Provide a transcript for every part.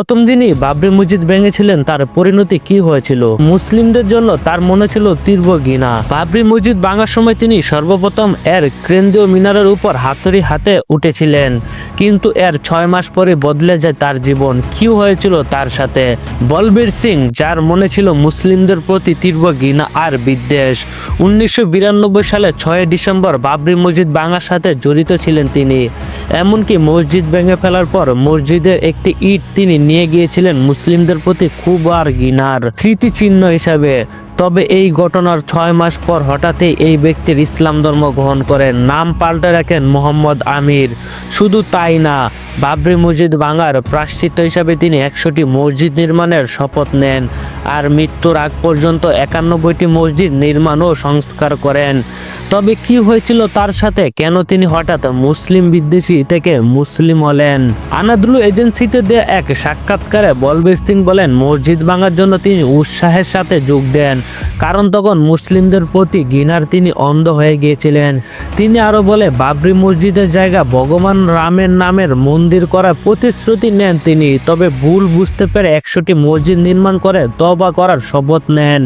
প্রথম যিনি বাবরি মসজিদ ভেঙেছিলেন, তার পরিণতি কি হয়েছিল? মুসলিমদের জন্য তার মনে ছিল তীব্র ঘৃণা। বাবরি মসজিদ ভাঙার সময় তিনি সর্বপ্রথম এর কেন্দ্রীয় মিনারের উপর হাতুড়ি হাতে উঠেছিলেন। কিন্তু এর ছয় মাস পরে বদলে যায় তার জীবন। কি হয়েছিল তার সাথে? বলবীর সিং, যার মনে ছিল মুসলিমদের প্রতি তীব্র ঘৃণা আর বিদ্বেষ। উনিশশো বিরানব্বই সালে ছয় ডিসেম্বর বাবরি মসজিদ ভাঙার সাথে জড়িত ছিলেন তিনি। এমনকি মসজিদ ভেঙে ফেলার পর মসজিদের একটি ইট তিনি নিয়ে গিয়েছিলেন মুসলিমদের প্রতি খুব আর ঘৃণার স্মৃতিচিহ্ন হিসাবে। তবে এই ঘটনার ছয় মাস পর হঠাৎই এই ব্যক্তির ইসলাম ধর্ম গ্রহণ করেন। নাম পাল্টে রাখেন মোহাম্মদ আমির। শুধু তাই না, বাবরি মসজিদ ভাঙার প্রাশ্চিত্য হিসাবে তিনি একশোটি মসজিদ নির্মাণের শপথ নেন। আর মৃত্যুর আগ পর্যন্ত একানব্বইটি মসজিদ নির্মাণ ও সংস্কার করেন। তবে কি হয়েছিল তার সাথে? কেন তিনি হঠাৎ মুসলিম বিদ্বেষী থেকে মুসলিম হলেন? আনাদুলু এজেন্সিতে দেয়া এক সাক্ষাৎকারে বলবীর সিং বলেন, মসজিদ ভাঙার জন্য তিনি উৎসাহের সাথে যোগ দেন। কারণ তখন মুসলিমদের প্রতি ঘৃণার তিনি অন্ধ হয়ে গিয়েছিলেন। তিনি আরও বলে, বাবরি মসজিদের জায়গা ভগবান রামের নামের মন্দির করার প্রতিশ্রুতি নেন তিনি। তবে ভুল বুঝতে পেরে একশোটি মসজিদ নির্মাণ করে তবা করার শপথ নেন।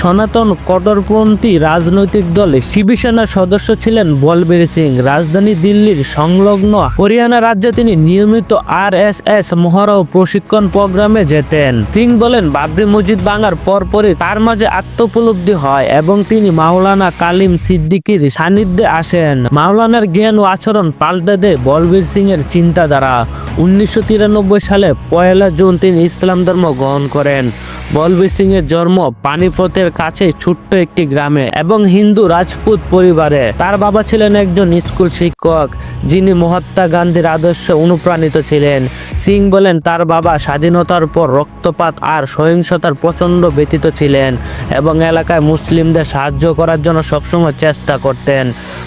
সনাতন কট্টরপন্থী রাজনৈতিক দলে শিবসেনার সদস্য ছিলেন বলবীর সিং। রাজধানী দিল্লির সংলগ্ন হরিয়ানা রাজ্যে তিনি নিয়মিত আর এস এস মহড়া ও প্রশিক্ষণ প্রোগ্রামে যেতেন। সিং বলেন, বাবরি মসজিদ ভাঙার পরপরই তার মাঝে আত্মোপলব্ধি হয় এবং তিনি মাওলানা কালিম সিদ্দিকির সান্নিধ্যে আসেন। মাওলানার জ্ঞান ও আচরণ পাল্টে দেয় বলবীর সিং এর চিন্তাধারা। উনিশশো তিরানব্বই সালে পয়লা জুন তিনি ইসলাম ধর্ম গ্রহণ করেন। বলবীর সিং এর জন্ম পানিপথের কাছে ছোট্ট একটি গ্রামে এবং হিন্দু রাজপুত পরিবারে। তার বাবা ছিলেন একজন স্কুল শিক্ষক, যিনি মহাত্মা গান্ধীর আদর্শে অনুপ্রাণিত ছিলেন। সিং বলেন, তার বাবা স্বাধীনতার পর রক্তপাত আর সহিংসতার প্রচণ্ড ব্যতীত ছিলেন এবং এলাকায় মুসলিমদের সাহায্য করার জন্য সবসময় চেষ্টা করতেন।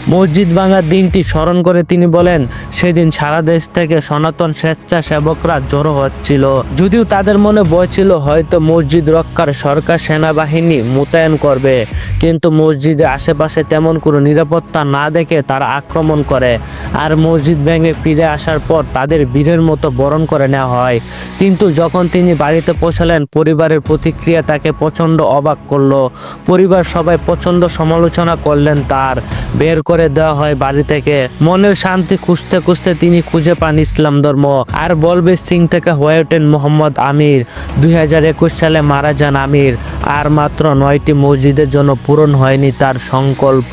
মসজিদ ভাঙার দিনটি স্মরণ করে তিনি বলেন, সেদিন সারা দেশ থেকে সনাতন স্বেচ্ছাসেবকরা জড়ো হচ্ছিল। যদিও তাদের মনে ভয় ছিল, হয়তো মসজিদ রক্ষার সরকার সেনাবাহিনী মোতায়েন করবে। কিন্তু মসজিদের আশেপাশে তেমন কোনো নিরাপত্তা না দেখে তারা আক্রমণ করে। আর মসজিদ ভেঙে ফিরে আসার পর তাদের বীরের মতো বরণ করে নেওয়া হয়। কিন্তু যখন তিনি বাড়িতে পৌঁছালেন, পরিবারের প্রতিক্রিয়া তাকে প্রচণ্ড অবাক করল। পরিবার সবাই প্রচণ্ড সমালোচনা করলেন তার। বের করে দেওয়া হয় বাড়ি থেকে। মনের শান্তি খুঁজতে খুঁজতে তিনি খুঁজে পান ইসলাম ধর্ম। আর বলবীর সিং থেকে হয়ে ওঠেন মোহাম্মদ আমির। দুই হাজার একুশ সালে মারা যান আমির। আর মাত্র নয়টি মসজিদের জন্য পূরণ হয়নি তার সংকল্প।